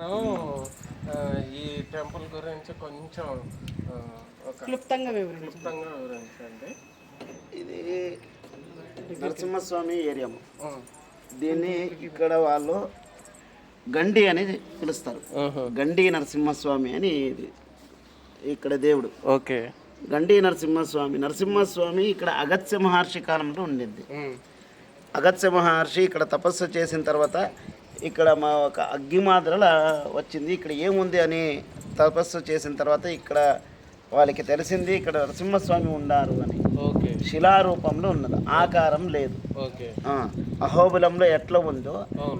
ఈ టెంపుల్ గురించి కొంచెం క్లుప్తంగా వివరించండి. క్లుప్తంగా వివరించండి. ఇది నరసింహస్వామి ఏరియా. దీన్ని ఇక్కడ వాళ్ళు గండి అని పిలుస్తారు. గండి నరసింహస్వామి అని ఇది. ఇక్కడ దేవుడు. ఓకే. గండి నరసింహస్వామి. నరసింహస్వామి ఇక్కడ అగత్య మహర్షి కాలంలో ఉండింది. అగత్య మహర్షి ఇక్కడ తపస్సు చేసిన తర్వాత ఇక్కడ మా ఒక అగ్గిమాద్రల వచ్చింది. ఇక్కడ ఏముంది అని తపస్సు చేసిన తర్వాత ఇక్కడ వాళ్ళకి తెలిసింది ఇక్కడ నరసింహస్వామి ఉన్నారు అని. ఓకే. శిలారూపంలో ఉన్నది. ఆకారం లేదు. అహోబిలంలో ఎట్లా ఉందో.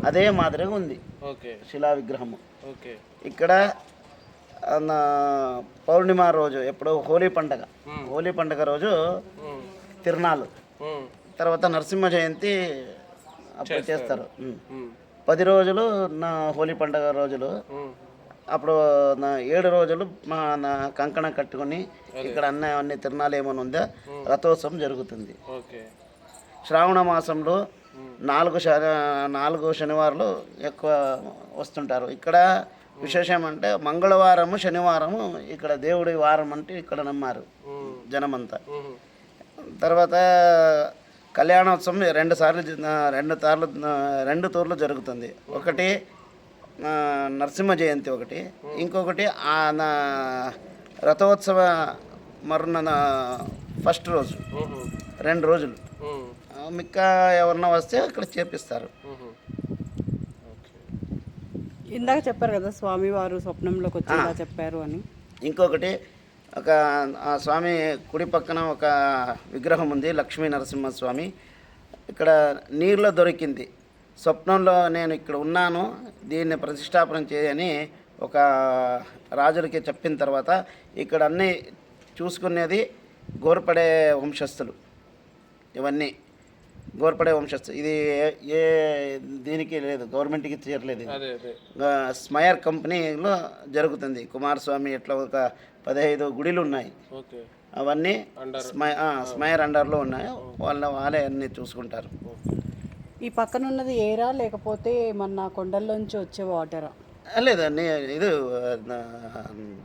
అదే మాదిరిగా ఉంది. ఓకే. శిలా విగ్రహము ఓకే. ఇక్కడ పౌర్ణిమ రోజు ఎప్పుడో హోలీ పండగ. హోలీ పండగ రోజు. తిరునాళ్ళు. తర్వాత నరసింహ జయంతి అప్పుడు చేస్తారు. పది రోజులు నా హోలీ పండగ రోజులు. అప్పుడు నా ఏడు రోజులు మా నా కంకణం కట్టుకొని ఇక్కడ అన్న అన్ని తిరునాళ్ళు ఏమైనా ఉందో రథోత్సవం జరుగుతుంది శ్రావణ మాసంలో నాలుగు నాలుగు శనివారాలు ఎక్కువ వస్తుంటారు ఇక్కడ విశేషం అంటే మంగళవారము శనివారము ఇక్కడ దేవుడి వారం అంటే ఇక్కడ నమ్మారు. జనమంతా. తర్వాత కళ్యాణోత్సవం రెండు సార్లు రెండు సార్లు రెండు తూర్లు జరుగుతుంది. ఒకటి నరసింహ జయంతి ఒకటి. ఇంకొకటి ఆ నా రథోత్సవ మరున ఫస్ట్ రోజు. రెండు రోజులు. మిక్క ఎవరన్నా వస్తే అక్కడ చేపిస్తారు. ఇందాక చెప్పారు కదా స్వామివారు స్వప్నంలోకి వచ్చి చెప్పారు అని. ఇంకొకటి ఒక ఆ స్వామి కుడి పక్కన ఒక విగ్రహం ఉంది లక్ష్మీ నరసింహస్వామి. ఇక్కడ నీరులో దొరికింది. స్వప్నంలో నేను ఇక్కడ ఉన్నాను దీన్ని ప్రతిష్టాపన చేయని ఒక రాజులకి చెప్పిన తర్వాత ఇక్కడ అన్నీ చూసుకునేది గోర్పడే వంశస్థులు. ఇవన్నీ. గోర్పడే వంశస్థు. ఇది ఏ- దీనికి లేదు గవర్నమెంట్కి చేరలేదు స్మయర్ కంపెనీలో జరుగుతుంది. కుమారస్వామి ఇట్లా ఒక పదహైదు గుడిలు ఉన్నాయి. ఓకే. అవన్నీ స్మయర్ అండర్లో ఉన్నాయి వాళ్ళ వాళ్ళే అన్నీ చూసుకుంటారు. ఈ పక్కన ఉన్నది ఏరా లేకపోతే మన కొండల్లోంచి వచ్చే వాటరా? ఆ, లేదు అన్నీ ఇది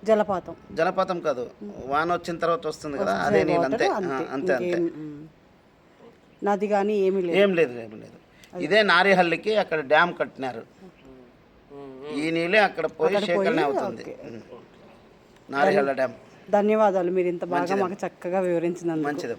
జలపాతం. జలపాతం కాదు. వాన వచ్చిన తర్వాత వస్తుంది కదా అదే నీళ్ళు అంతే. అంతే. అంతే. నది కానీ ఏమీ లేదు. ఏం లేదు ఏం లేదు. ఇదే నారిహల్లికి అక్కడ డ్యామ్ కట్టినారు. ఈ నీళ్ళే అక్కడ పోయి సేకరణ అవుతుంది. నారిహల్ల డ్యామ్. ధన్యవాదాలు మీరు ఇంత బాగా మాకు చక్కగా వివరించినందుకు. మంచిది.